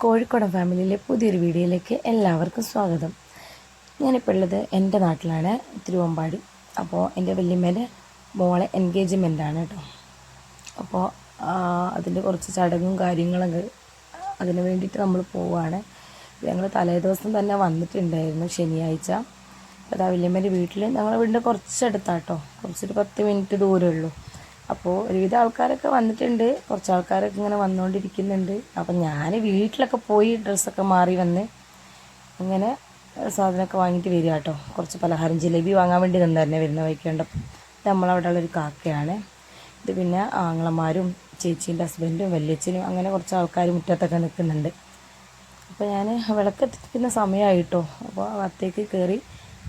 കോഴിക്കോടൻ ഫാമിലിയിലെ പുതിയൊരു വീഡിയോയിലേക്ക് എല്ലാവർക്കും സ്വാഗതം. ഞാനിപ്പോൾ ഉള്ളത് എന്റെ നാട്ടിലാണ് തിരുവമ്പാടി. അപ്പോൾ എന്റെ വല്യമ്മേന്റെ മോളെ ആണ് കേട്ടോ. അപ്പോൾ അതിന്റെ കുറച്ച് ചടങ്ങും കാര്യങ്ങളൊക്കെ അതിന് വേണ്ടിയിട്ട് നമ്മൾ പോവുകയാണ് ഞങ്ങൾ തലേദിവസം തന്നെ വന്നിട്ടുണ്ടായിരുന്നു ശനിയാഴ്ച. അപ്പോൾ ആ വല്യമ്മേന്റെ വീട്ടിൽ ഞങ്ങളുടെ വീടിന്റെ കുറച്ചടുത്താട്ടോ. കുറച്ചൊരു പത്ത് മിനിറ്റ് ദൂരമേ ഉള്ളൂ. അപ്പോൾ ഒരുവിധ ആൾക്കാരൊക്കെ വന്നിട്ടുണ്ട്. കുറച്ച് ആൾക്കാരൊക്കെ ഇങ്ങനെ വന്നുകൊണ്ടിരിക്കുന്നുണ്ട് അപ്പം ഞാൻ വീട്ടിലൊക്കെ പോയി ഡ്രസ്സൊക്കെ മാറി വന്ന് അങ്ങനെ സാധനമൊക്കെ വാങ്ങിയിട്ട് വരിക കേട്ടോ. കുറച്ച് പലഹാരം ജിലേബി വാങ്ങാൻ വേണ്ടി നിന്നായിരുന്നു വരുന്ന വൈക്കേണ്ടപ്പോൾ ഇത് നമ്മളവിടെ ഉള്ളൊരു കാക്കയാണ്. ഇത് പിന്നെ ആങ്ങളമാരും ചേച്ചീന്റെ ഹസ്ബൻഡും വല്യച്ഛനും അങ്ങനെ കുറച്ച് ആൾക്കാർ മുറ്റത്തൊക്കെ നിൽക്കുന്നുണ്ട്. അപ്പോൾ ഞാൻ വിളക്കെത്തിക്കുന്ന സമയമായിട്ടോ അപ്പോൾ അകത്തേക്ക് കയറി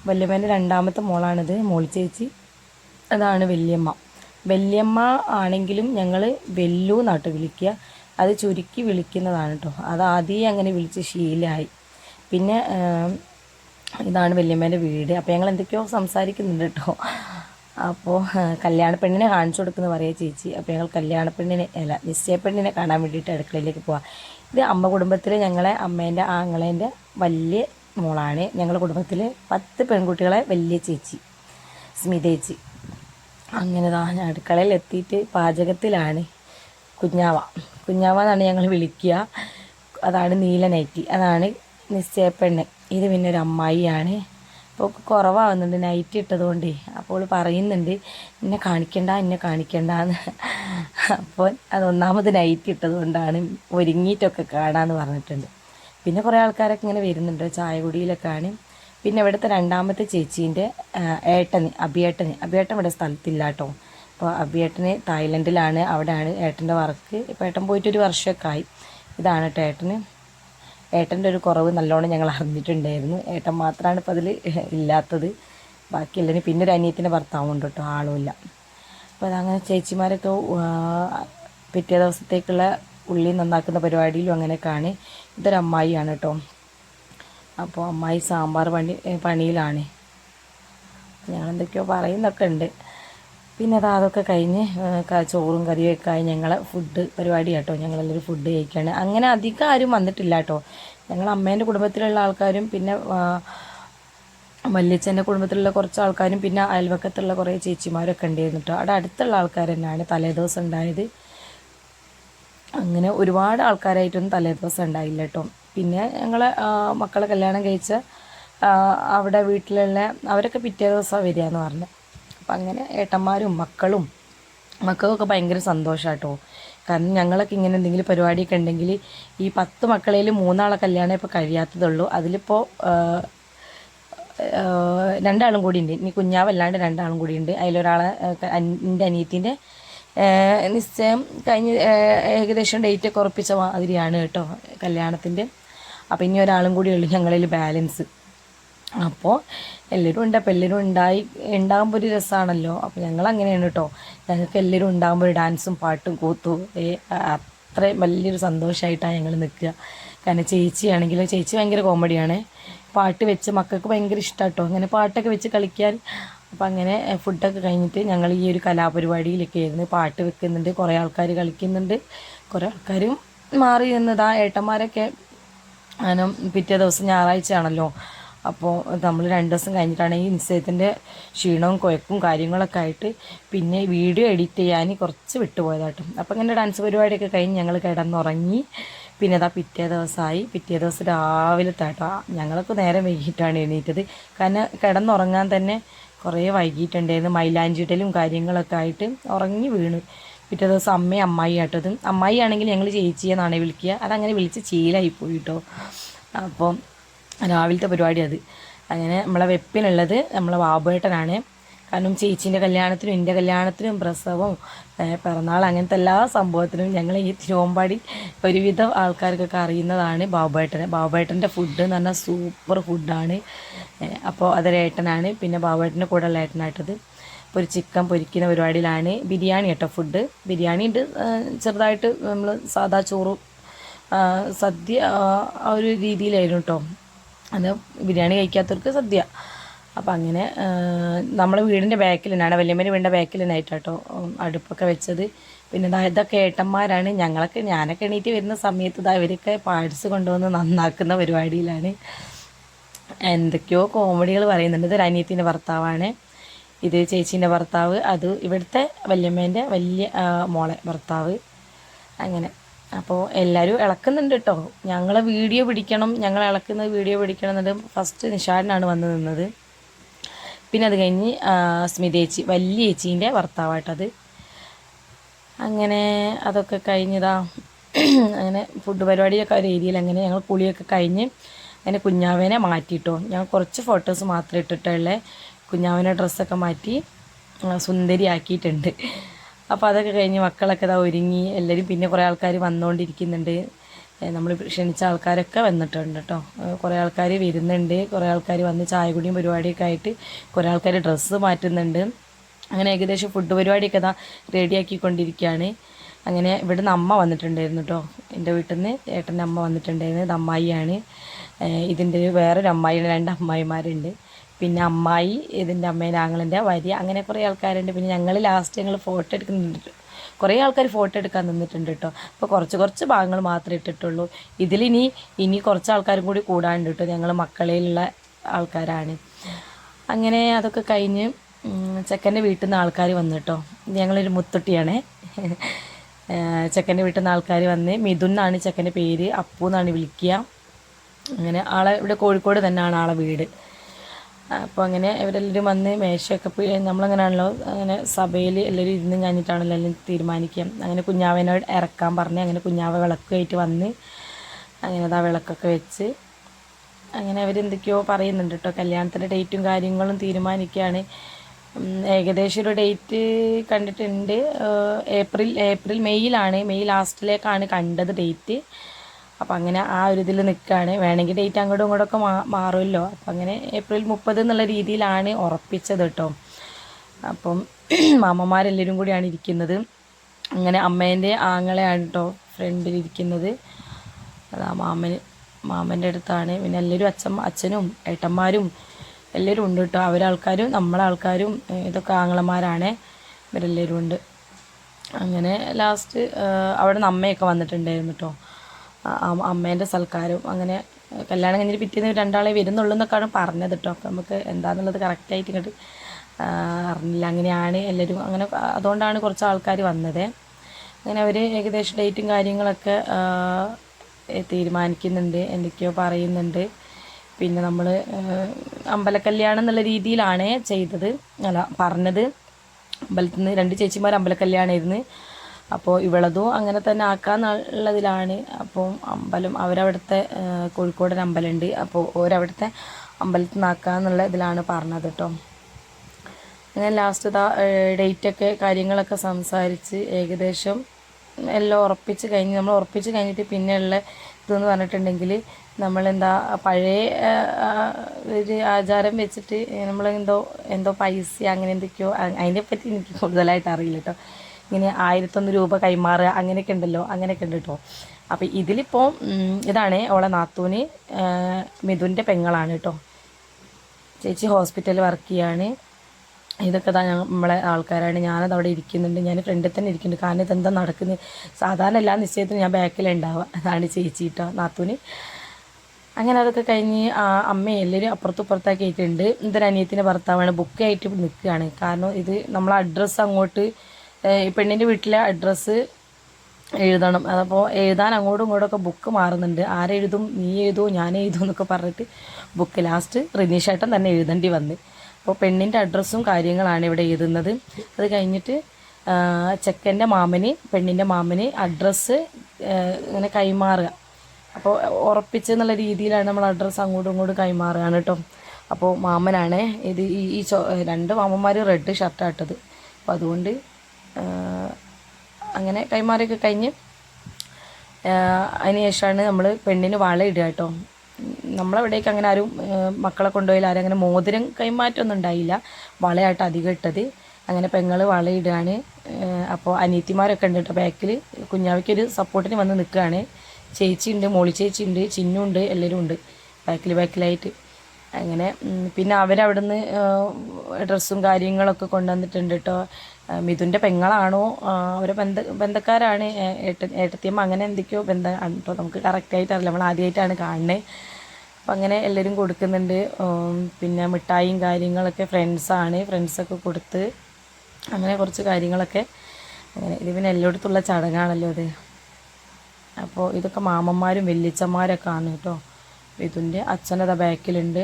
വല്യമ്മേന്റെ രണ്ടാമത്തെ മോളാണിത്. മോളി ചേച്ചി അതാണ് വല്യമ്മ. വല്യമ്മ ആണെങ്കിലും ഞങ്ങൾ വെല്ലു എന്നാട്ട് വിളിക്കുക. അത് ചുരുക്കി വിളിക്കുന്നതാണ് കേട്ടോ അത് ആദ്യം അങ്ങനെ വിളിച്ച് ശീലമായി പിന്നെ ഇതാണ് വല്യമ്മേന്റെ വീട്. അപ്പോൾ ഞങ്ങൾ എന്തൊക്കെയോ സംസാരിക്കുന്നുണ്ട് കേട്ടോ അപ്പോൾ കല്യാണ പെണ്ണിനെ കാണിച്ചു കൊടുക്കുന്ന പറയുക ചേച്ചി. അപ്പോൾ ഞങ്ങൾ കല്യാണ പെണ്ണിനെ അല്ല നിശ്ചയ പെണ്ണിനെ കാണാൻ വേണ്ടിയിട്ട് അടുക്കളയിലേക്ക് പോവാം. ഇത് അമ്മ കുടുംബത്തിൽ ഞങ്ങളെ അമ്മേന്റെ ആങ്ങളേന്റെ വലിയ മോളാണ്. ഞങ്ങളുടെ കുടുംബത്തിൽ പത്ത് പെൺകുട്ടികളെ വലിയ ചേച്ചി സ്മിതേച്ചി. അങ്ങനെ താ ഞാൻ അടുക്കളയിൽ എത്തിയിട്ട് പാചകത്തിലാണ് കുഞ്ഞാവ. കുഞ്ഞാവ എന്നാണ് ഞങ്ങൾ വിളിക്കുക. അതാണ് നീല നൈറ്റി അതാണ് നിശ്ചയപ്പെണ്ണ് ഇത് പിന്നെ ഒരു അമ്മായിയാണ്. അപ്പോൾ കുറവാകുന്നുണ്ട് നൈറ്റ് ഇട്ടതുകൊണ്ട്. അപ്പോൾ പറയുന്നുണ്ട് എന്നെ കാണിക്കണ്ട എന്നെ കാണിക്കണ്ട എന്ന് അപ്പോൾ അത് ഒന്നാമത് നൈറ്റ് ഇട്ടതുകൊണ്ടാണ് ഒരുങ്ങിയിട്ടൊക്കെ കാണാമെന്ന് പറഞ്ഞിട്ടുണ്ട്. പിന്നെ കുറേ ആൾക്കാരൊക്കെ ഇങ്ങനെ വരുന്നുണ്ട്. ചായ കുടിയിലൊക്കെയാണ്. പിന്നെ ഇവിടുത്തെ രണ്ടാമത്തെ ചേച്ചീന്റെ ഏട്ടന് അബിയേട്ടന് അബിയേട്ടൻ ഇവിടെ സ്ഥലത്തില്ല കേട്ടോ അപ്പോൾ അബിയേട്ടന് തായ്ലൻഡിലാണ്. അവിടെയാണ് ഏട്ടന്റെ വർക്ക്. ഇപ്പോൾ ഏട്ടൻ പോയിട്ട് ഒരു വർഷമൊക്കെ ആയി ഇതാണ് കേട്ടോ ഏട്ടന്. ഏട്ടന്റെ ഒരു കുറവ് നല്ലോണം ഞങ്ങൾ അറിഞ്ഞിട്ടുണ്ടായിരുന്നു. ഏട്ടൻ മാത്രമാണ് ഇപ്പോൾ അതിൽ ഇല്ലാത്തത്. ബാക്കി എല്ലാവരും പിന്നെ ഒരു അനിയത്തിന്റെ ഭർത്താവുണ്ട് കേട്ടോ ആളുമില്ല. അപ്പോൾ അതങ്ങനെ ചേച്ചിമാരൊക്കെ പിറ്റേ ദിവസത്തേക്കുള്ള ഉള്ളി നന്നാക്കുന്ന പരിപാടിയിലും അങ്ങനെയൊക്കെയാണ്. ഇതൊരു അമ്മായിയാണ് കേട്ടോ അപ്പോൾ അമ്മായി സാമ്പാർ പണി പണിയിലാണ്. ഞങ്ങളെന്തൊക്കെയോ പറയുന്നൊക്കെ ഉണ്ട്. പിന്നെ അത് അതൊക്കെ കഴിഞ്ഞ് ചോറും കറിയും ഒക്കെ ആയി ഞങ്ങളെ ഫുഡ് പരിപാടി കേട്ടോ ഞങ്ങളെല്ലാവരും ഫുഡ് കഴിക്കുകയാണ് അങ്ങനെ അധികം ആരും വന്നിട്ടില്ല കേട്ടോ ഞങ്ങൾ അമ്മേന്റെ കുടുംബത്തിലുള്ള ആൾക്കാരും പിന്നെ വല്യച്ഛന്റെ കുടുംബത്തിലുള്ള കുറച്ച് ആൾക്കാരും പിന്നെ അയൽവക്കത്തുള്ള കുറേ ചേച്ചിമാരൊക്കെ ഉണ്ടായിരുന്നു കേട്ടോ അവിടെ അടുത്തുള്ള ആൾക്കാർ തന്നെയാണ് തലേദിവസം ഉണ്ടായത്. അങ്ങനെ ഒരുപാട് ആൾക്കാരായിട്ടൊന്നും തലേദിവസം ഉണ്ടായില്ല കേട്ടോ പിന്നെ ഞങ്ങൾ മക്കളെ കല്യാണം കഴിച്ച അവിടെ വീട്ടിലുള്ള അവരൊക്കെ പിറ്റേ ദിവസം വരിക എന്ന് പറഞ്ഞു. അപ്പം അങ്ങനെ ഏട്ടന്മാരും മക്കളും മക്കൾക്കൊക്കെ ഭയങ്കര സന്തോഷമായിട്ടോ കാരണം ഞങ്ങളൊക്കെ ഇങ്ങനെ എന്തെങ്കിലും പരിപാടിയൊക്കെ ഉണ്ടെങ്കിൽ ഈ പത്ത് മക്കളേൽ മൂന്നാളെ കല്യാണം ഇപ്പോൾ കഴിയാത്തതുള്ളൂ. അതിലിപ്പോൾ രണ്ടാളും കൂടി ഉണ്ട്. ഇനി കുഞ്ഞാവല്ലാണ്ട് രണ്ടാളും കൂടി ഉണ്ട്. അതിലൊരാളെ എന്റെ അനിയത്തിന്റെ നിശ്ചയം കഴിഞ്ഞ് ഏകദേശം ഡേറ്റ് ഒക്കെ ഉറപ്പിച്ച മാതിരിയാണ് കേട്ടോ കല്യാണത്തിന്റെ അപ്പം ഇനി ഒരാളും കൂടി ഉള്ളു ഞങ്ങളിൽ ബാലൻസ്. അപ്പോൾ എല്ലാവരും ഉണ്ട് അപ്പോൾ എല്ലാവരും ഉണ്ടായി ഉണ്ടാകുമ്പോൾ ഒരു രസമാണല്ലോ അപ്പോൾ ഞങ്ങൾ അങ്ങനെയാണ് കേട്ടോ ഞങ്ങൾക്ക് എല്ലാവരും ഉണ്ടാകുമ്പോൾ ഒരു ഡാൻസും പാട്ടും കൂത്തും. ഏ, അത്രയും വലിയൊരു സന്തോഷമായിട്ടാണ് ഞങ്ങൾ നിൽക്കുക. കാരണം ചേച്ചിയാണെങ്കിൽ ചേച്ചി ഭയങ്കര കോമഡിയാണ്. പാട്ട് വെച്ച് മക്കൾക്ക് ഭയങ്കര ഇഷ്ടമാണ് കേട്ടോ അങ്ങനെ പാട്ടൊക്കെ വെച്ച് കളിക്കാൻ. അപ്പം അങ്ങനെ ഫുഡൊക്കെ കഴിഞ്ഞിട്ട് ഞങ്ങൾ ഈ ഒരു കലാപരിപാടിയിലൊക്കെ ആയിരുന്നു. പാട്ട് വെക്കുന്നുണ്ട് കുറേ ആൾക്കാർ കളിക്കുന്നുണ്ട്. കുറേ ആൾക്കാരും മാറി നിന്നതാ. ഏട്ടന്മാരൊക്കെ അങ്ങനെ പിറ്റേ ദിവസം ഞായറാഴ്ച ആണല്ലോ അപ്പോൾ നമ്മൾ രണ്ട് ദിവസം കഴിഞ്ഞിട്ടാണ് ഈ നിശ്ചയത്തിന്റെ ക്ഷീണവും കുഴക്കും കാര്യങ്ങളൊക്കെ ആയിട്ട് പിന്നെ വീഡിയോ എഡിറ്റ് ചെയ്യാൻ കുറച്ച് വിട്ടുപോയതാട്ടോ. അപ്പോൾ ഇങ്ങനെ ഡാൻസ് പരിപാടിയൊക്കെ കഴിഞ്ഞ് ഞങ്ങൾ കിടന്നുറങ്ങി. പിന്നെ അതാ പിറ്റേ ദിവസമായി. പിറ്റേ ദിവസം രാവിലെ താട്ടോ. ഞങ്ങളൊക്കെ നേരെ വൈകിട്ടാണ് എണീറ്റത്. കാരണം കിടന്നുറങ്ങാൻ തന്നെ കുറേ വൈകിട്ടുണ്ടായിരുന്നു മൈലാഞ്ചിട്ടലും കാര്യങ്ങളൊക്കെ ആയിട്ട് ഉറങ്ങി വീണു. പിറ്റേ ദിവസം അമ്മയും അമ്മായി ആട്ടത് അമ്മായി ആണെങ്കിൽ ഞങ്ങൾ ചേച്ചിയെന്നാണ് വിളിക്കുക. അതങ്ങനെ വിളിച്ച് ശീലമായി പോയി കേട്ടോ അപ്പം രാവിലത്തെ പരിപാടി അത്. അങ്ങനെ നമ്മളെ വെപ്പിനുള്ളത് നമ്മളെ ബാബുവേട്ടനാണ്. കാരണം ചേച്ചീന്റെ കല്യാണത്തിനും എന്റെ കല്യാണത്തിനും പ്രസവവും പിറന്നാൾ അങ്ങനത്തെ എല്ലാ സംഭവത്തിനും ഞങ്ങൾ ഈ തിരുവമ്പാടി ഒരുവിധം ആൾക്കാർക്കൊക്കെ അറിയുന്നതാണ് ബാബേട്ടനെ ബാബുവേട്ടന്റെ ഫുഡ് എന്ന് പറഞ്ഞാൽ സൂപ്പർ ഫുഡാണ് അപ്പോൾ അതൊരേട്ടനാണ് പിന്നെ ബാബുവേട്ടന്റെ കൂടെ ഉള്ള ഏട്ടനായിട്ടത്. ഒരു ചിക്കൻ പൊരിക്കുന്ന പരിപാടിയിലാണ് ബിരിയാണി കേട്ടോ ഫുഡ് ബിരിയാണി ഉണ്ട് ചെറുതായിട്ട് നമ്മൾ സാദാ ചോറ് സദ്യ ആ, ഒരു രീതിയിലായിരുന്നു കേട്ടോ. അത് ബിരിയാണി കഴിക്കാത്തവർക്ക് സദ്യ. അപ്പം അങ്ങനെ നമ്മളെ വീടിന്റെ ബാക്കിൽ തന്നെയാണ് വല്യമ്മേന്റെ വീടിന്റെ ബാക്കിൽ തന്നെയായിട്ട് കേട്ടോ അടുപ്പൊക്കെ വെച്ചത്. പിന്നെ ഇതൊക്കെ ഏട്ടന്മാരാണ് ഞങ്ങളൊക്കെ ഞാനൊക്കെ എണീറ്റ് വരുന്ന സമയത്ത് ഇതാ ഇവരൊക്കെ പാഴ്സ് കൊണ്ടുവന്ന് നന്നാക്കുന്ന പരിപാടിയിലാണ്. എന്തൊക്കെയോ കോമഡികൾ പറയുന്നുണ്ട്. ഇതൊരു അനിയത്തിന്റെ ഭർത്താവാണ്. ഇത് ചേച്ചീന്റെ ഭർത്താവ് അത് ഇവിടുത്തെ വല്യമ്മേന്റെ വലിയ മോളെ ഭർത്താവ്. അങ്ങനെ. അപ്പോൾ എല്ലാവരും ഇളക്കുന്നുണ്ട് കേട്ടോ ഞങ്ങളെ വീഡിയോ പിടിക്കണം ഞങ്ങൾ ഇളക്കുന്ന വീഡിയോ പിടിക്കണം എന്നിട്ട് ഫസ്റ്റ് നിഷാദിനാണ് വന്ന് നിന്നത്. പിന്നെ അത് കഴിഞ്ഞ് സ്മിത ചേച്ചി വലിയ ചേച്ചീന്റെ ഭർത്താവായിട്ടത്. അങ്ങനെ അതൊക്കെ കഴിഞ്ഞതാ. അങ്ങനെ ഫുഡ് പരിപാടിയൊക്കെ ഒരു ഏരിയയിൽ അങ്ങനെ ഞങ്ങൾ കുളിയൊക്കെ കഴിഞ്ഞ് അങ്ങനെ കുഞ്ഞാവേനെ മാറ്റിയിട്ടോ ഞങ്ങൾ കുറച്ച് ഫോട്ടോസ് മാത്രമേ ഇട്ടിട്ടുള്ളേ കുഞ്ഞാവേനെ ഡ്രസ്സൊക്കെ മാറ്റി സുന്ദരിയാക്കിയിട്ടുണ്ട്. അപ്പോൾ അതൊക്കെ കഴിഞ്ഞ് മക്കളൊക്കെ ഇതാ ഒരുങ്ങി എല്ലാവരും പിന്നെ കുറേ ആൾക്കാർ വന്നുകൊണ്ടിരിക്കുന്നുണ്ട് നമ്മൾ ക്ഷണിച്ച ആൾക്കാരൊക്കെ വന്നിട്ടുണ്ട് കേട്ടോ കുറേ ആൾക്കാർ വരുന്നുണ്ട് കുറേ ആൾക്കാർ വന്ന് ചായ കുടിയും പരിപാടിയൊക്കെ ആയിട്ട് കുറേ ആൾക്കാർ ഡ്രസ്സ് മാറ്റുന്നുണ്ട്. അങ്ങനെ ഏകദേശം ഫുഡ് പരിപാടിയൊക്കെ ഇതാ റെഡിയാക്കിക്കൊണ്ടിരിക്കുകയാണ് അങ്ങനെ ഇവിടുന്ന് അമ്മ വന്നിട്ടുണ്ടായിരുന്നു കേട്ടോ എന്റെ വീട്ടിൽ നിന്ന് ഏട്ടന്റെ അമ്മ വന്നിട്ടുണ്ടായിരുന്നത് അമ്മായിയാണ്. ഇതിന്റെ വേറൊരു അമ്മായിയാണ് രണ്ട് അമ്മായിമാരുണ്ട്. പിന്നെ അമ്മായി ഇതിന്റെ അമ്മേന്റെ ആങ്ങളിന്റെ അങ്ങനെ കുറേ ആൾക്കാരുണ്ട്. പിന്നെ ഞങ്ങൾ ലാസ്റ്റ് ഞങ്ങൾ ഫോട്ടോ എടുക്കുന്നുണ്ട്. കുറേ ആൾക്കാർ ഫോട്ടോ എടുക്കാൻ നിന്നിട്ടുണ്ട് കേട്ടോ അപ്പോൾ കുറച്ച് കുറച്ച് ഭാഗങ്ങൾ മാത്രമേ ഇട്ടിട്ടുള്ളൂ. ഇതിലിനി ഇനി കുറച്ച് ആൾക്കാരും കൂടി കൂടാണ്ട് കേട്ടോ ഞങ്ങൾ മക്കളയിലുള്ള ആൾക്കാരാണ്. അങ്ങനെ അതൊക്കെ കഴിഞ്ഞ് ചെക്കന്റെ വീട്ടിൽ നിന്ന് ആൾക്കാർ വന്നു കേട്ടോ ഞങ്ങളൊരു മുത്തുട്ടിയാണേ. ചെക്കന്റെ വീട്ടിൽ നിന്ന് ആൾക്കാർ വന്ന് മിഥുൻ എന്നാണ് ചെക്കന്റെ പേര് അപ്പു എന്നാണ് വിളിക്കുക. അങ്ങനെ ആളെ ഇവിടെ കോഴിക്കോട് തന്നെയാണ് ആളെ വീട്. അപ്പോൾ അങ്ങനെ ഇവരെല്ലാവരും വന്ന് മേശയൊക്കെ നമ്മളങ്ങനെയാണല്ലോ അങ്ങനെ സഭയിൽ എല്ലാവരും ഇരുന്ന് കഴിഞ്ഞിട്ടാണല്ലോ എല്ലാം തീരുമാനിക്കുക. അങ്ങനെ കുഞ്ഞാവനോട് ഇറക്കാൻ പറഞ്ഞ് അങ്ങനെ കുഞ്ഞാവ വിളക്കുമായിട്ട് വന്ന് അങ്ങനെ അതാ വിളക്കൊക്കെ വെച്ച് അങ്ങനെ അവരെന്തൊക്കെയോ പറയുന്നുണ്ട് കേട്ടോ. കല്യാണത്തിന്റെ ഡേറ്റും കാര്യങ്ങളും തീരുമാനിക്കുകയാണ്. ഏകദേശം ഒരു ഡേറ്റ് കണ്ടിട്ടുണ്ട്. ഏപ്രിൽ ഏപ്രിൽ മെയ്യിലാണ്. മെയ് ലാസ്റ്റിലേക്കാണ് കണ്ടത് ഡേറ്റ്. അപ്പം അങ്ങനെ ആ ഒരു ഇതിൽ നിൽക്കുകയാണ് വേണമെങ്കിൽ ഡേറ്റ് അങ്ങോട്ടും ഇങ്ങോട്ടൊക്കെ മാ മാറുമല്ലോ. അപ്പം അങ്ങനെ ഏപ്രിൽ മുപ്പത് എന്നുള്ള രീതിയിലാണ് ഉറപ്പിച്ചത് കേട്ടോ. അപ്പം മാമന്മാരെല്ലാവരും കൂടിയാണ് ഇരിക്കുന്നത്. അങ്ങനെ അമ്മേന്റെ ആങ്ങളെയാണ് കേട്ടോ ഫ്രണ്ടിലിരിക്കുന്നത് അതാ മാമൻ മാമന്റെ അടുത്താണ്. പിന്നെ എല്ലാവരും അച്ഛൻ അച്ഛനും ഏട്ടന്മാരും എല്ലാവരും ഉണ്ട് കേട്ടോ. അവരാൾക്കാരും നമ്മളെ ആൾക്കാരും ഇതൊക്കെ ആങ്ങളമാരാണ്. ഇവരെല്ലാവരും ഉണ്ട്. അങ്ങനെ ലാസ്റ്റ് അവിടെ നിന്ന് അമ്മയൊക്കെ വന്നിട്ടുണ്ടായിരുന്നു കേട്ടോ. അമ്മേന്റെ സൽക്കാരം അങ്ങനെ കല്യാണം കഴിഞ്ഞിട്ട് പിറ്റേന്ന് രണ്ടാളെ വരുന്നുള്ളൂ എന്നൊക്കെയാണ് പറഞ്ഞത് കേട്ടോ. അപ്പം നമുക്ക് എന്താണെന്നുള്ളത് കറക്റ്റായിട്ട് ഇങ്ങോട്ട് അറിഞ്ഞില്ല. അങ്ങനെയാണ് എല്ലാവരും അങ്ങനെ അതുകൊണ്ടാണ് കുറച്ച് ആൾക്കാർ വന്നത്. അങ്ങനെ അവർ ഏകദേശം ഡേറ്റും കാര്യങ്ങളൊക്കെ തീരുമാനിക്കുന്നുണ്ട് എന്തൊക്കെയോ പറയുന്നുണ്ട്. പിന്നെ നമ്മൾ അമ്പലക്കല്യാണം എന്നുള്ള രീതിയിലാണ് ചെയ്തത്. അല്ല പറഞ്ഞത്. അമ്പലത്തിൽ നിന്ന് രണ്ട് ചേച്ചിമാർ അമ്പലക്കല്യാണമായിരുന്നു അപ്പോൾ ഇവളതും അങ്ങനെ തന്നെ ആക്കാന്നുള്ളതിലാണ് അപ്പോൾ അമ്പലം അവരവിടുത്തെ ആ, കോഴിക്കോടൻ അമ്പലമുണ്ട്. അപ്പോൾ ഓരവിടുത്തെ അമ്പലത്തിൽ നിന്ന് ആക്കാന്നുള്ള ഇതിലാണ് പറഞ്ഞത് കേട്ടോ അങ്ങനെ ലാസ്റ്റ് ഡേറ്റൊക്കെ കാര്യങ്ങളൊക്കെ സംസാരിച്ച് ഏകദേശം എല്ലാം ഉറപ്പിച്ച് കഴിഞ്ഞ് നമ്മൾ ഉറപ്പിച്ച് കഴിഞ്ഞിട്ട് പിന്നെയുള്ള ഇതെന്ന് പറഞ്ഞിട്ടുണ്ടെങ്കിൽ നമ്മളെന്താ പഴയ ഒരു ആചാരം വെച്ചിട്ട് നമ്മളെന്തോ എന്തോ പൈസ അങ്ങനെ എന്തൊക്കെയോ അതിനെപ്പറ്റി എനിക്ക് കൂടുതലായിട്ട് അറിയില്ല കേട്ടോ ഇങ്ങനെ ആയിരത്തൊന്ന് രൂപ കൈമാറുക അങ്ങനെയൊക്കെ ഉണ്ടല്ലോ അങ്ങനെയൊക്കെ ഉണ്ട് കേട്ടോ അപ്പോൾ ഇതിലിപ്പോൾ ഇതാണ് ഓളെ നാത്തൂന് മിഥുന്റെ പെങ്ങളാണ് കേട്ടോ ചേച്ചി ഹോസ്പിറ്റലിൽ വർക്ക് ചെയ്യാണ്. ഇതൊക്കെ താ നമ്മളെ ആൾക്കാരാണ്. ഞാനത് അവിടെ ഇരിക്കുന്നുണ്ട്. ഞാൻ ഫ്രണ്ടിൽ തന്നെ ഇരിക്കുന്നുണ്ട്. കാരണം ഇതെന്താ നടക്കുന്നത് സാധാരണ എല്ലാ നിശ്ചയത്തിനും ഞാൻ ബാക്കിലുണ്ടാവുക അതാണ് ചേച്ചി കേട്ടോ നാത്തൂന്. അങ്ങനെ അതൊക്കെ കഴിഞ്ഞ് അമ്മയും എല്ലാവരും അപ്പുറത്തും ഇപ്പുറത്തൊക്കെ ആയിട്ടുണ്ട്. ഇതൊരു അനിയത്തിന്റെ ഭർത്താവാണ്. ബുക്ക് ആയിട്ട് നിൽക്കുകയാണ്. കാരണം ഇത് നമ്മളെ അഡ്രസ്സ് അങ്ങോട്ട് പെണ്ണിന്റെ വീട്ടിലെ അഡ്രസ്സ് എഴുതണം. അതപ്പോൾ എഴുതാൻ അങ്ങോട്ടും ഇങ്ങോട്ടൊക്കെ ബുക്ക് മാറുന്നുണ്ട്. ആരെഴുതും? നീ എഴുതുമോ ഞാൻ എഴുതൂ എന്നൊക്കെ പറഞ്ഞിട്ട് ബുക്ക് ലാസ്റ്റ് റിനീഷേട്ടൻ തന്നെ എഴുതേണ്ടി വന്ന്. അപ്പോൾ പെണ്ണിന്റെ അഡ്രസ്സും കാര്യങ്ങളാണ് ഇവിടെ എഴുതുന്നത്. അത് കഴിഞ്ഞിട്ട് ചെക്കന്റെ മാമന് പെണ്ണിന്റെ മാമന് അഡ്രസ്സ് ഇങ്ങനെ കൈമാറുക. അപ്പോൾ ഉറപ്പിച്ച് എന്നുള്ള രീതിയിലാണ് നമ്മൾ അഡ്രസ്സ് അങ്ങോട്ടും ഇങ്ങോട്ടും കൈമാറുകയാണ് കേട്ടോ. അപ്പോൾ മാമനാണ് ഇത് ഈ ഈ രണ്ട് മാമന്മാർ റെഡ് ഷർട്ടാട്ടത് അപ്പോൾ അതുകൊണ്ട് അങ്ങനെ കൈമാറിയൊക്കെ കഴിഞ്ഞ് അതിന് ശേഷമാണ് നമ്മൾ പെണ്ണിന് വള ഇടുക കേട്ടോ. നമ്മളവിടേക്ക് അങ്ങനെ ആരും മക്കളെ കൊണ്ടുപോയാൽ ആരും അങ്ങനെ മോതിരം കൈമാറ്റമൊന്നും ഉണ്ടായില്ല. വളയായിട്ട് അധികം ഇട്ടത്. അങ്ങനെ പെങ്ങൾ വളയിടുകയാണ് അപ്പോൾ അനിയത്തിമാരൊക്കെ ഉണ്ട് കേട്ടോ ബാക്കിൽ കുഞ്ഞാവയ്ക്കൊരു സപ്പോർട്ടിന് വന്ന് നിൽക്കുകയാണ്. ചേച്ചി ഉണ്ട് മോളി ചേച്ചി ഉണ്ട് ചിന്നുണ്ട് എല്ലാവരും ഉണ്ട്. ബാക്കിൽ ബാക്കിലായിട്ട്. അങ്ങനെ പിന്നെ അവരവിടുന്ന് ഡ്രസ്സും കാര്യങ്ങളൊക്കെ കൊണ്ടുവന്നിട്ടുണ്ട് കേട്ടോ മിഥുന്റെ പെങ്ങളാണോ? അവരെ ബന്ധ ബന്ധക്കാരാണ് ഏട്ട ഏട്ടത്തിയമ്മ അങ്ങനെ എന്തൊക്കെയോ ബന്ധം കേട്ടോ നമുക്ക് കറക്റ്റായിട്ട് അറിയില്ല. നമ്മൾ ആദ്യമായിട്ടാണ് കാണുന്നത് അപ്പം അങ്ങനെ എല്ലാവരും കൊടുക്കുന്നുണ്ട്. പിന്നെ മിഠായിയും കാര്യങ്ങളൊക്കെ ഫ്രണ്ട്സാണ് ഫ്രണ്ട്സൊക്കെ കൊടുത്ത് അങ്ങനെ കുറച്ച് കാര്യങ്ങളൊക്കെ അങ്ങനെ. ഇത് പിന്നെ എല്ലായിടത്തുള്ള ചടങ്ങാണല്ലോ അത് അപ്പോൾ ഇതൊക്കെ മാമന്മാരും വല്യച്ഛന്മാരൊക്കെ ആണ് കേട്ടോ മിഥുന്റെ അച്ഛനത ബാക്കിലുണ്ട്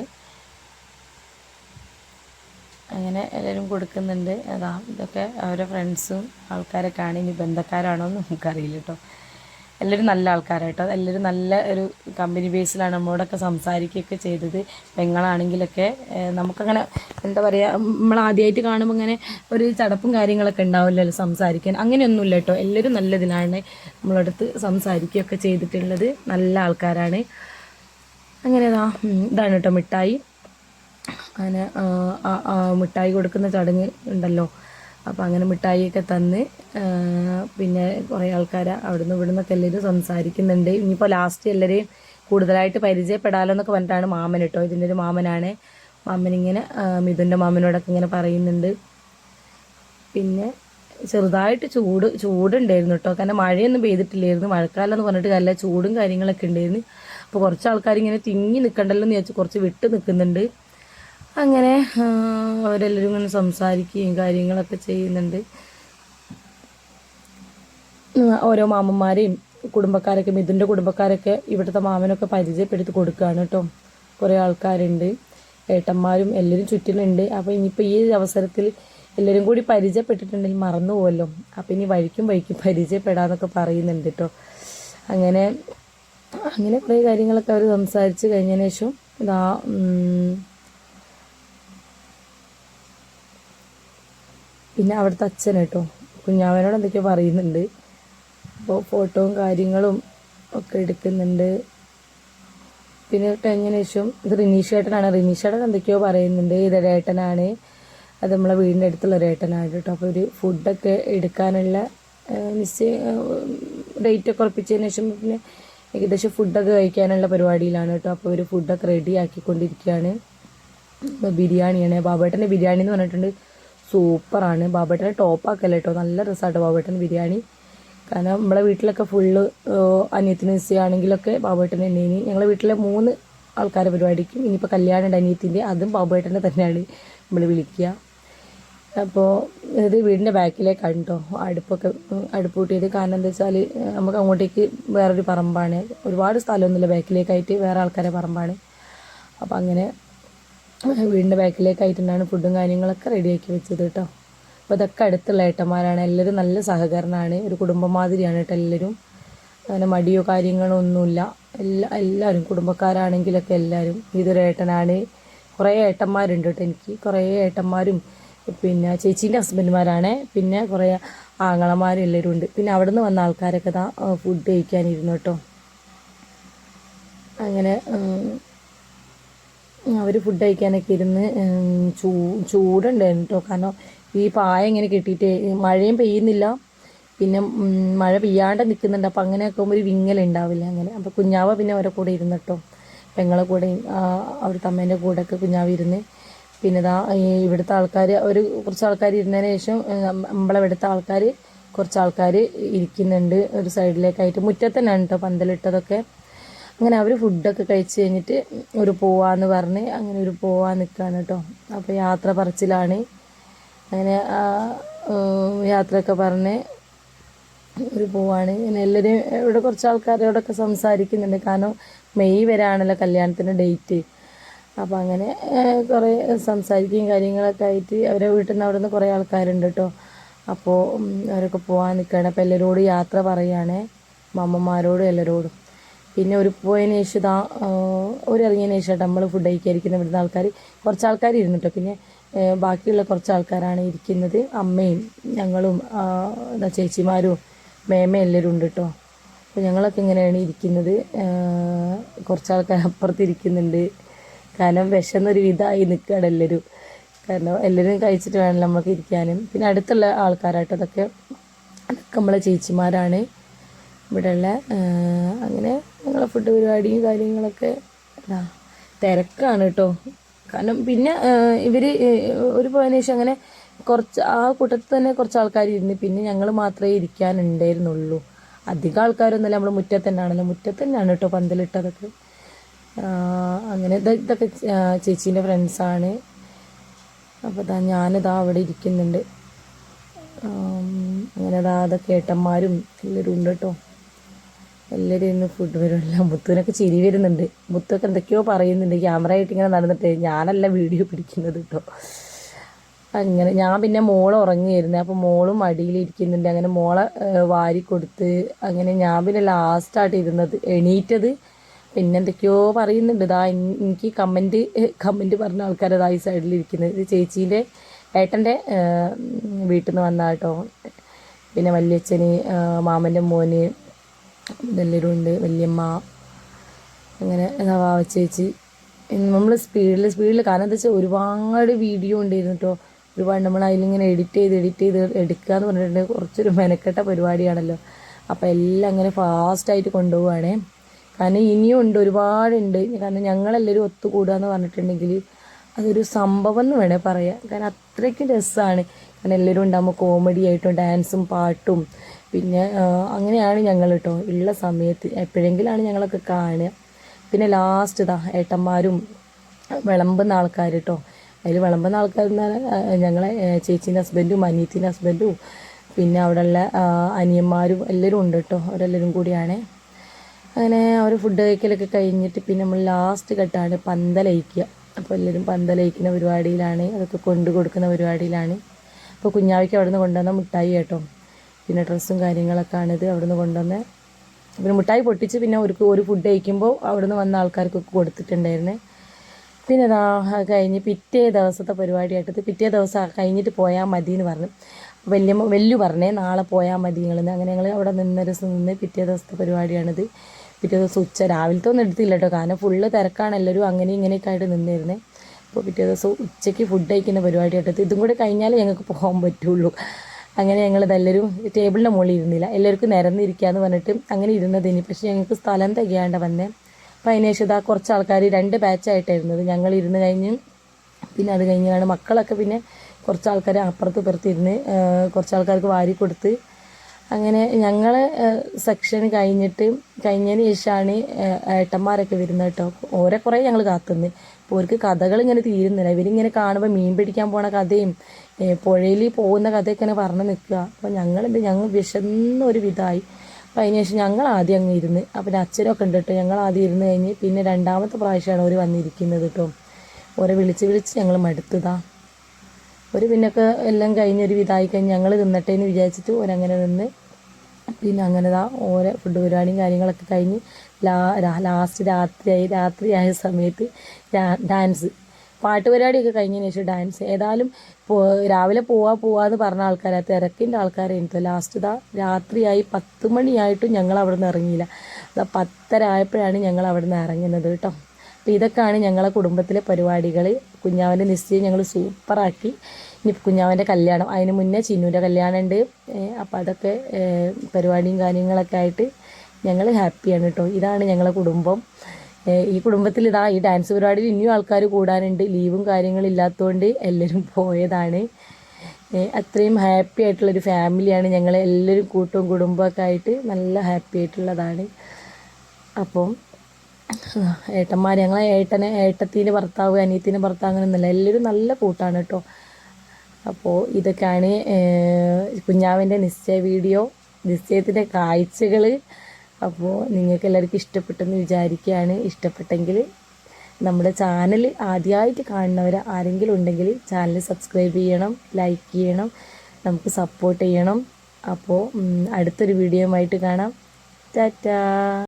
അങ്ങനെ എല്ലാവരും കൊടുക്കുന്നുണ്ട്. അതാ ഇതൊക്കെ അവരെ ഫ്രണ്ട്സും ആൾക്കാരൊക്കെയാണ് ഇനി ബന്ധക്കാരാണോ എന്ന് നമുക്കറിയില്ല കേട്ടോ. എല്ലാവരും നല്ല ആൾക്കാരായിട്ടോ എല്ലാവരും നല്ല ഒരു കമ്പനി ബേസിലാണ് നമ്മളോടൊക്കെ സംസാരിക്കുകയൊക്കെ ചെയ്തത്. പെങ്ങളാണെങ്കിലൊക്കെ നമുക്കങ്ങനെ എന്താ പറയുക നമ്മൾ ആദ്യമായിട്ട് കാണുമ്പോൾ ഇങ്ങനെ ഒരു ചടപ്പും കാര്യങ്ങളൊക്കെ ഉണ്ടാവില്ലല്ലോ സംസാരിക്കാൻ. അങ്ങനെയൊന്നുമില്ല കേട്ടോ. എല്ലാവരും നല്ലതിലാണ് നമ്മളടുത്ത് സംസാരിക്കുകയൊക്കെ ചെയ്തിട്ടുള്ളത്. നല്ല ആൾക്കാരാണ്. അങ്ങനെ ഇതാ ഇതാണ് കേട്ടോ മിഠായി. അങ്ങനെ മിഠായി കൊടുക്കുന്ന ചടങ്ങ് ഉണ്ടല്ലോ. അപ്പോൾ അങ്ങനെ മിഠായിയൊക്കെ തന്ന് പിന്നെ കുറേ ആൾക്കാർ അവിടുന്ന് ഇവിടുന്നൊക്കെ എല്ലാവരും സംസാരിക്കുന്നുണ്ട്. ഇനിയിപ്പോൾ ലാസ്റ്റ് എല്ലാവരെയും കൂടുതലായിട്ട് പരിചയപ്പെടാലോ എന്നൊക്കെ പറഞ്ഞിട്ടാണ് മാമൻ കേട്ടോ ഇതിന്റെ ഒരു മാമനാണ്. മാമനിങ്ങനെ മിഥുന്റെ മാമനോടൊക്കെ ഇങ്ങനെ പറയുന്നുണ്ട്. പിന്നെ ചെറുതായിട്ട് ചൂട് ചൂടുണ്ടായിരുന്നു കേട്ടോ കാരണം മഴയൊന്നും പെയ്തിട്ടില്ലായിരുന്നു. മഴക്കാലം എന്ന് പറഞ്ഞിട്ട് നല്ല ചൂടും കാര്യങ്ങളൊക്കെ ഉണ്ടായിരുന്നു. അപ്പോൾ കുറച്ച് ആൾക്കാർ ഇങ്ങനെ തിങ്ങി നിൽക്കണ്ടല്ലോ എന്ന് ചോദിച്ചാൽ കുറച്ച് വിട്ട് നിൽക്കുന്നുണ്ട് അങ്ങനെ അവരെല്ലാവരും ഇങ്ങനെ സംസാരിക്കുകയും കാര്യങ്ങളൊക്കെ ചെയ്യുന്നുണ്ട്. ഓരോ മാമന്മാരെയും കുടുംബക്കാരൊക്കെ മിഥുന്റെ കുടുംബക്കാരൊക്കെ ഇവിടുത്തെ മാമനൊക്കെ പരിചയപ്പെടുത്തി കൊടുക്കുകയാണ് കേട്ടോ. കുറേ ആൾക്കാരുണ്ട് ഏട്ടന്മാരും എല്ലാവരും ചുറ്റിലുണ്ട്. അപ്പോൾ ഇനിയിപ്പോൾ ഈ അവസരത്തിൽ എല്ലാവരും കൂടി പരിചയപ്പെട്ടിട്ടുണ്ടെങ്കിൽ മറന്നു പോവല്ലോ അപ്പോൾ ഇനി വഴിക്കും വഴിക്കും പരിചയപ്പെടാന്നൊക്കെ പറയുന്നുണ്ട് കേട്ടോ. അങ്ങനെ അങ്ങനെ കുറേ കാര്യങ്ങളൊക്കെ അവർ സംസാരിച്ച് കഴിഞ്ഞതിന് ശേഷം ഇതാ പിന്നെ അവിടുത്തെ അച്ഛൻ കേട്ടോ. കുഞ്ഞാവനോട് എന്തൊക്കെയോ പറയുന്നുണ്ട്. അപ്പോൾ ഫോട്ടോയും കാര്യങ്ങളും ഒക്കെ എടുക്കുന്നുണ്ട്. പിന്നെ കഴിഞ്ഞതിന് ശേഷം ഇത് റിനീഷ് ഏട്ടനാണ് റിനീഷ് ഏട്ടൻ എന്തൊക്കെയോ പറയുന്നുണ്ട്. ഇതൊരു ഏട്ടനാണ് അത് നമ്മളെ വീടിന്റെ അടുത്തുള്ള ഒരു ഏട്ടനാണ് കേട്ടോ. അപ്പോൾ ഒരു ഫുഡൊക്കെ എടുക്കാനുള്ള നിശ്ചയ ഡേറ്റ് ഒക്കെ ഉറപ്പിച്ചതിന് ശേഷം പിന്നെ ഏകദേശം ഫുഡൊക്കെ കഴിക്കാനുള്ള പരിപാടിയിലാണ് കേട്ടോ. അപ്പോൾ ഒരു ഫുഡൊക്കെ റെഡി ആക്കിക്കൊണ്ടിരിക്കുകയാണ്. ബിരിയാണിയാണ്. ബാബേട്ടന്റെ ബിരിയാണി എന്ന് പറഞ്ഞിട്ടുണ്ട്. സൂപ്പറാണ്. ബാബേട്ടനെ ടോപ്പാക്കല്ല കേട്ടോ നല്ല രസമാട്ടോ ബാബേട്ടൻ ബിരിയാണി. കാരണം നമ്മളെ വീട്ടിലൊക്കെ ഫുള്ള് അനിയത്തിന് നിശ്ചയമാണെങ്കിലൊക്കെ ബാബേട്ടൻ തന്നെയാണ് ഞങ്ങളെ വീട്ടിലെ മൂന്ന് ആൾക്കാരെ പരിപാടിക്കും. ഇനിയിപ്പോൾ കല്യാണം ഉണ്ട് അനിയത്തിന്റെ അതും ബാബേട്ടനെ തന്നെയാണ് നമ്മൾ വിളിക്കുക. അപ്പോൾ ഇത് വീടിന്റെ ബാക്കിലേക്കാണ് കേട്ടോ അടുപ്പൊക്കെ അടുപ്പ് കൂട്ടിയത്. കാരണം എന്താ വെച്ചാൽ നമുക്ക് അങ്ങോട്ടേക്ക് വേറൊരു പറമ്പാണ്. ഒരുപാട് സ്ഥലമൊന്നുമില്ല. ബാക്കിലേക്കായിട്ട് വേറെ ആൾക്കാരെ പറമ്പാണ്. അപ്പോൾ അങ്ങനെ വീടിന്റെ ബാക്കിലേക്ക് ആയിട്ടുണ്ടാണ് ഫുഡും കാര്യങ്ങളൊക്കെ റെഡിയാക്കി വെച്ചത് കേട്ടോ. അപ്പോൾ ഇതൊക്കെ അടുത്തുള്ള ഏട്ടന്മാരാണ്. എല്ലാവരും നല്ല സഹകരണമാണ്. ഒരു കുടുംബം മാതിരിയാണ് കേട്ടോ എല്ലാവരും. അങ്ങനെ മടിയോ കാര്യങ്ങളോ ഒന്നുമില്ല. എല്ലാ എല്ലാവരും കുടുംബക്കാരാണെങ്കിലൊക്കെ എല്ലാവരും ഇതൊരു ഏട്ടനാണ്. കുറേ ഏട്ടന്മാരുണ്ട് കേട്ടോ എനിക്ക്. കുറേ ഏട്ടന്മാരും പിന്നെ ചേച്ചീന്റെ ഹസ്ബൻഡ്മാരാണ് പിന്നെ കുറേ ആങ്ങളമാരും എല്ലാവരും ഉണ്ട്. പിന്നെ അവിടെ നിന്ന് വന്ന ആൾക്കാരൊക്കെ താ ഫുഡ് കഴിക്കാനിരുന്നു കേട്ടോ. അങ്ങനെ അവർ ഫുഡ് കഴിക്കാനൊക്കെ ഇരുന്ന് ചൂ ചൂടുണ്ടായിരുന്നു കേട്ടോ കാരണം ഈ പായ ഇങ്ങനെ കെട്ടിയിട്ട് മഴയും പെയ്യുന്നില്ല. പിന്നെ മഴ പെയ്യാണ്ട് നിൽക്കുന്നുണ്ട് അപ്പം അങ്ങനെയൊക്കെ ഒക്കെ ഒരു വിങ്ങലുണ്ടാവില്ല അങ്ങനെ. അപ്പോൾ കുഞ്ഞാവ പിന്നെ അവരെ കൂടെ ഇരുന്ന് കേട്ടോ പെങ്ങളെ കൂടെ അവിടുത്തെ അമ്മേന്റെ കൂടെ ഒക്കെ കുഞ്ഞാവ് ഇരുന്ന്. പിന്നെ ഇതാ ഇവിടുത്തെ ആൾക്കാർ ഒരു കുറച്ച് ആൾക്കാർ ഇരുന്നതിന് ശേഷം നമ്മളെ ഇവിടുത്തെ ആൾക്കാർ കുറച്ച് ആൾക്കാർ ഇരിക്കുന്നുണ്ട് ഒരു സൈഡിലേക്കായിട്ട് മുറ്റത്തന്നെയാണ് കേട്ടോ പന്തലിട്ടതൊക്കെ. അങ്ങനെ അവർ ഫുഡൊക്കെ കഴിച്ച് കഴിഞ്ഞിട്ട് ഒരു പോവാന്ന് പറഞ്ഞ് അങ്ങനെ ഒരു പോവാൻ നിൽക്കുകയാണ് കേട്ടോ അപ്പോൾ യാത്ര പറച്ചിലാണ്. അങ്ങനെ ആ, യാത്രയൊക്കെ പറഞ്ഞ് ഒരു പോവാണ്. ഇങ്ങനെ എല്ലാവരും ഇവിടെ കുറച്ച് ആൾക്കാരോടൊക്കെ സംസാരിക്കുന്നുണ്ട്. കാരണം മെയ് വരാണല്ലോ കല്യാണത്തിന്റെ ഡേറ്റ്. അപ്പോൾ അങ്ങനെ കുറേ സംസാരിക്കുകയും കാര്യങ്ങളൊക്കെ ആയിട്ട് അവരെ വീട്ടിൽ നിന്ന് അവിടെ നിന്ന് കുറേ ആൾക്കാരുണ്ട് കേട്ടോ അപ്പോൾ അവരൊക്കെ പോകാൻ നിൽക്കുകയാണ് അപ്പോൾ എല്ലാവരോടും യാത്ര പറയുകയാണ് മമ്മമാരോടും എല്ലാവരോടും പിന്നെ ഒരു പോയതിന് ശേഷം ഇതാ ഒരു ഇറങ്ങിയതിന് ശേഷം നമ്മൾ ഫുഡ് കഴിക്കാതിരിക്കുന്ന ഇവിടുന്ന് ആൾക്കാർ കുറച്ച് ആൾക്കാർ ഇരുന്നിട്ടോ. പിന്നെ ബാക്കിയുള്ള കുറച്ച് ആൾക്കാരാണ് ഇരിക്കുന്നത്. അമ്മയും ഞങ്ങളും എന്താ ചേച്ചിമാരും മേമ എല്ലാവരും ഉണ്ട് കേട്ടോ അപ്പോൾ ഞങ്ങളൊക്കെ ഇങ്ങനെയാണ് ഇരിക്കുന്നത്. കുറച്ച് ആൾക്കാർ അപ്പുറത്ത് ഇരിക്കുന്നുണ്ട്. കാരണം വിശന്നൊരു വിധമായി നിൽക്കുകയാണ് എല്ലാവരും കാരണം എല്ലാവരും കഴിച്ചിട്ട് വേണം നമുക്ക് ഇരിക്കാനും. പിന്നെ അടുത്തുള്ള ആൾക്കാരായിട്ട് അതൊക്കെ നമ്മളെ ചേച്ചിമാരാണ്. ഇവിടെയുള്ള അങ്ങനെ ഞങ്ങളെ ഫുഡ് പരിപാടിയും കാര്യങ്ങളൊക്കെ എന്താ തിരക്കാണ് കേട്ടോ കാരണം പിന്നെ ഇവർ ഒരു പോയതിനു ശേഷം അങ്ങനെ കുറച്ച് ആ കൂട്ടത്തിൽ തന്നെ കുറച്ച് ആൾക്കാർ ഇരുന്ന് പിന്നെ ഞങ്ങൾ മാത്രമേ ഇരിക്കാനുണ്ടായിരുന്നുള്ളൂ. അധികം ആൾക്കാരൊന്നുമല്ല നമ്മൾ മുറ്റത്ത് തന്നെയാണല്ലോ. മുറ്റത്ത് തന്നെയാണ് കേട്ടോ പന്തലിട്ടതൊക്കെ. അങ്ങനെ ഇത് ഇതൊക്കെ ചേച്ചീന്റെ ഫ്രണ്ട്സാണ് അപ്പോൾ ഇതാ ഞാനിതാ അവിടെ ഇരിക്കുന്നുണ്ട്. അങ്ങനെ അതാ അതൊക്കെ ഏട്ടന്മാരും എല്ലാവരും ഉണ്ട് കേട്ടോ എല്ലാവരും ഇന്ന് ഫുഡ് വരുമല്ല. മുത്തുവിനൊക്കെ ചിരി വരുന്നുണ്ട്. മുത്തൊക്കെ എന്തൊക്കെയോ പറയുന്നുണ്ട്. ക്യാമറ ആയിട്ട് ഇങ്ങനെ നടന്നിട്ട് ഞാനല്ല വീഡിയോ പിടിക്കുന്നത് കേട്ടോ അങ്ങനെ ഞാൻ പിന്നെ മോൾ ഉറങ്ങിയായിരുന്നു അപ്പോൾ മോളും മടിയിൽ ഇരിക്കുന്നുണ്ട്. അങ്ങനെ മോളെ വാരി കൊടുത്ത് അങ്ങനെ ഞാൻ പിന്നെ ലാസ്റ്റായിട്ട് ഇരുന്നത് എണീറ്റത് പിന്നെ എന്തൊക്കെയോ പറയുന്നുണ്ട്. ഇതാ എനിക്ക് കമന്റ് കമന്റ് പറഞ്ഞ ആൾക്കാർ അതാ ഈ സൈഡിൽ ഇരിക്കുന്നത് ഇത് ചേച്ചീന്റെ ഏട്ടന്റെ വീട്ടിൽ നിന്ന് വന്ന കേട്ടോ പിന്നെ വല്യച്ഛന് മാമന്റെ മോന് ഇതെല്ലാവരും ഉണ്ട് വല്യമ്മ അങ്ങനെ എന്താ ചേച്ചി. നമ്മൾ സ്പീഡിൽ സ്പീഡിൽ കാരണം എന്താ വെച്ചാൽ ഒരുപാട് വീഡിയോ ഉണ്ടായിരുന്നു കേട്ടോ ഒരുപാട് നമ്മൾ അതിലിങ്ങനെ എഡിറ്റ് ചെയ്ത് എഡിറ്റ് ചെയ്ത് എടുക്കുക എന്ന് പറഞ്ഞിട്ടുണ്ടെങ്കിൽ കുറച്ചൊരു മെനക്കെട്ട പരിപാടിയാണല്ലോ. അപ്പോൾ എല്ലാം അങ്ങനെ ഫാസ്റ്റായിട്ട് കൊണ്ടുപോവുകയാണേ കാരണം ഇനിയും ഉണ്ട് ഒരുപാടുണ്ട്. കാരണം ഞങ്ങളെല്ലാവരും ഒത്തുകൂടുക എന്ന് പറഞ്ഞിട്ടുണ്ടെങ്കിൽ അതൊരു സംഭവം എന്ന് വേണേൽ പറയാം. കാരണം അത്രയ്ക്കും രസമാണ് കാരണം എല്ലാവരും ഉണ്ടാകുമ്പോൾ കോമഡി ആയിട്ടും ഡാൻസും പാട്ടും പിന്നെ അങ്ങനെയാണ് ഞങ്ങൾ കേട്ടോ ഉള്ള സമയത്ത് എപ്പോഴെങ്കിലാണ് ഞങ്ങളൊക്കെ കാണുക. പിന്നെ ലാസ്റ്റ് ഇതാ ഏട്ടന്മാരും വിളമ്പുന്ന ആൾക്കാർ കേട്ടോ അതിൽ വിളമ്പുന്ന ആൾക്കാർ എന്ന് പറഞ്ഞാൽ ഞങ്ങളെ ചേച്ചീന്റെ ഹസ്ബൻഡും അനിയത്തിന്റെ ഹസ്ബൻഡും പിന്നെ അവിടെയുള്ള അനിയന്മാരും എല്ലാവരും ഉണ്ട് കേട്ടോ അവരെല്ലാവരും കൂടിയാണ്. അങ്ങനെ അവർ ഫുഡ് കഴിക്കലൊക്കെ കഴിഞ്ഞിട്ട് പിന്നെ നമ്മൾ ലാസ്റ്റ് ഘട്ടമാണ് പന്തലയിക്കുക അപ്പോൾ എല്ലാവരും പന്തലയിക്കുന്ന പരിപാടിയിലാണ് അതൊക്കെ കൊണ്ടു കൊടുക്കുന്ന പരിപാടിയിലാണ്. അപ്പോൾ കുഞ്ഞാവിക്ക് അവിടെ നിന്ന് കൊണ്ടുവന്ന മിഠായി കേട്ടോ. പിന്നെ ഡ്രസ്സും കാര്യങ്ങളൊക്കെ ആണിത് അവിടെ നിന്ന് കൊണ്ടുവന്ന്. പിന്നെ മിഠായി പൊട്ടിച്ച് പിന്നെ ഒരു ഒരു ഫുഡ് കഴിക്കുമ്പോൾ അവിടെ നിന്ന് വന്ന ആൾക്കാർക്കൊക്കെ കൊടുത്തിട്ടുണ്ടായിരുന്നേ. പിന്നെ ഇതാ കഴിഞ്ഞ് പിറ്റേ ദിവസത്തെ പരിപാടിയായിട്ട് പിറ്റേ ദിവസം കഴിഞ്ഞിട്ട് പോയാൽ മതി എന്ന് പറഞ്ഞു. വലിയ വലിയ പറഞ്ഞേ നാളെ പോയാൽ മതി നിങ്ങളെന്ന് അങ്ങനെ ഞങ്ങൾ അവിടെ നിന്നൊരു ദിവസം നിന്ന് പിറ്റേ ദിവസത്തെ പരിപാടിയാണിത്. പിറ്റേ ദിവസം ഉച്ച രാവിലത്തെ ഒന്നും എടുത്തില്ല കേട്ടോ കാരണം ഫുള്ള് തിരക്കാണ് എല്ലാവരും. അങ്ങനെ ഇങ്ങനെയൊക്കെ ആയിട്ട് നിന്നിരുന്നത് അപ്പോൾ പിറ്റേ ദിവസം ഉച്ചയ്ക്ക് ഫുഡ് കഴിക്കുന്ന പരിപാടി ആയിട്ട് ഇതും കൂടെ കഴിഞ്ഞാലേ ഞങ്ങൾക്ക് പോകാൻ പറ്റുള്ളൂ. അങ്ങനെ ഞങ്ങൾ ഇതെല്ലാവരും ടേബിളിന്റെ മുകളിൽ ഇരുന്നില്ല. എല്ലാവർക്കും നിരന്നിരിക്കാന്ന് പറഞ്ഞിട്ട് അങ്ങനെ ഇരുന്നതിന് പക്ഷേ ഞങ്ങൾക്ക് സ്ഥലം തികയാണ്ട വന്നേ. അപ്പം അതിന് ശേഷം ഇതാ കുറച്ച് ആൾക്കാർ രണ്ട് ബാച്ചായിട്ടായിരുന്നത് ഞങ്ങൾ ഇരുന്ന് കഴിഞ്ഞ് പിന്നെ അത് കഴിഞ്ഞാണ് മക്കളൊക്കെ പിന്നെ കുറച്ച് ആൾക്കാർ അപ്പുറത്ത് ഇപ്പുറത്ത് ഇരുന്ന് കുറച്ച് ആൾക്കാർക്ക് വാരി കൊടുത്ത്. അങ്ങനെ ഞങ്ങൾ സെക്ഷൻ കഴിഞ്ഞിട്ട് കഴിഞ്ഞതിന് ശേഷമാണ് ഏട്ടന്മാരൊക്കെ വരുന്നത് കേട്ടോ. ഓരെ കുറേ ഞങ്ങൾ കാത്തുനിന്ന് അപ്പോൾ അവർക്ക് കഥകൾ ഇങ്ങനെ തീരുന്നില്ല. ഇവരിങ്ങനെ കാണുമ്പോൾ മീൻ പിടിക്കാൻ പോണ കഥയും പുഴയിൽ പോകുന്ന കഥയൊക്കെ ഇങ്ങനെ പറഞ്ഞു നിൽക്കുക അപ്പോൾ ഞങ്ങളെന്ത് ഞങ്ങൾ വിശന്ന ഒരു വിധമായി അപ്പോൾ അതിന് ശേഷം ഞങ്ങൾ ആദ്യം അങ്ങ് ഇരുന്ന് അപ്പം അച്ഛനൊക്കെ ഉണ്ട് കേട്ടോ ഞങ്ങൾ ആദ്യം ഇരുന്ന് കഴിഞ്ഞ് പിന്നെ രണ്ടാമത്തെ പ്രാവശ്യമാണ് അവർ വന്നിരിക്കുന്നത് കേട്ടോ ഓരെ വിളിച്ച് വിളിച്ച് ഞങ്ങൾ മടുത്തതാ. ഒരു പിന്നൊക്കെ എല്ലാം കഴിഞ്ഞൊരു വിധമായി കഴിഞ്ഞ് ഞങ്ങൾ തിന്നട്ടെ വിചാരിച്ചിട്ട് ഓരങ്ങനെ നിന്ന് പിന്നെ അങ്ങനെ ദാ ഓരോ ഫുഡ് പരിപാടിയും കാര്യങ്ങളൊക്കെ കഴിഞ്ഞ് ലാസ്റ്റ് രാത്രിയായി രാത്രിയായ സമയത്ത് ഡാൻസ് പാട്ട് പരിപാടിയൊക്കെ കഴിഞ്ഞതിന് ശേഷം ഡാൻസ് ഏതായാലും രാവിലെ പോവാ പോവാന്ന് പറഞ്ഞ ആൾക്കാരാ. തിരക്കിന്റെ ആൾക്കാരായിരുന്നു. ലാസ്റ്റ് ഇതാ രാത്രിയായി പത്ത് മണിയായിട്ടും ഞങ്ങൾ അവിടെ നിന്ന് ഇറങ്ങിയില്ല. അതാ പത്തര ആയപ്പോഴാണ് ഞങ്ങൾ അവിടെ നിന്ന് ഇറങ്ങുന്നത് കേട്ടോ. അപ്പോൾ ഇതൊക്കെയാണ് ഞങ്ങളെ കുടുംബത്തിലെ പരിപാടികൾ കുഞ്ഞാവന്റെ നിശ്ചയം ഞങ്ങൾ സൂപ്പറാക്കി ഇനി കുഞ്ഞാവന്റെ കല്യാണം. അതിന് മുന്നേ ചിന്നൂന്റെ കല്യാണം ഉണ്ട് അപ്പോൾ അതൊക്കെ പരിപാടിയും കാര്യങ്ങളൊക്കെ ആയിട്ട് ഞങ്ങൾ ഹാപ്പിയാണ് കേട്ടോ ഇതാണ് ഞങ്ങളെ കുടുംബം. ഈ കുടുംബത്തിൽ ഇതാ ഈ ഡാൻസ് പരിപാടിയിൽ ഇനിയും ആൾക്കാർ കൂടാനുണ്ട്. ലീവും കാര്യങ്ങളും ഇല്ലാത്തതുകൊണ്ട് എല്ലാവരും പോയതാണ്. അത്രയും ഹാപ്പി ആയിട്ടുള്ളൊരു ഫാമിലിയാണ് ഞങ്ങൾ എല്ലാവരും കൂട്ടും കുടുംബമൊക്കെ ആയിട്ട് നല്ല ഹാപ്പി ആയിട്ടുള്ളതാണ്. അപ്പം ഏട്ടന്മാർ ഞങ്ങളെ ഏട്ടനെ ഏട്ടത്തിന്റെ ഭർത്താവ് അനിയത്തിന്റെ ഭർത്താവ് അങ്ങനെയൊന്നുമില്ല എല്ലാവരും നല്ല കൂട്ടാണ് കേട്ടോ അപ്പോൾ ഇതൊക്കെയാണ് കുഞ്ഞാവിന്റെ നിശ്ചയ വീഡിയോ നിശ്ചയത്തിന്റെ കാഴ്ചകൾ അപ്പോൾ നിങ്ങൾക്ക് എല്ലാവർക്കും ഇഷ്ടപ്പെട്ടെന്ന് വിചാരിക്കുകയാണ്. ഇഷ്ടപ്പെട്ടെങ്കിൽ നമ്മുടെ ചാനൽ ആദ്യമായിട്ട് കാണുന്നവർ ആരെങ്കിലും ഉണ്ടെങ്കിൽ ചാനൽ സബ്സ്ക്രൈബ് ചെയ്യണം ലൈക്ക് ചെയ്യണം നമുക്ക് സപ്പോർട്ട് ചെയ്യണം. അപ്പോൾ അടുത്തൊരു വീഡിയോ ആയിട്ട് കാണാം. ടാറ്റാ!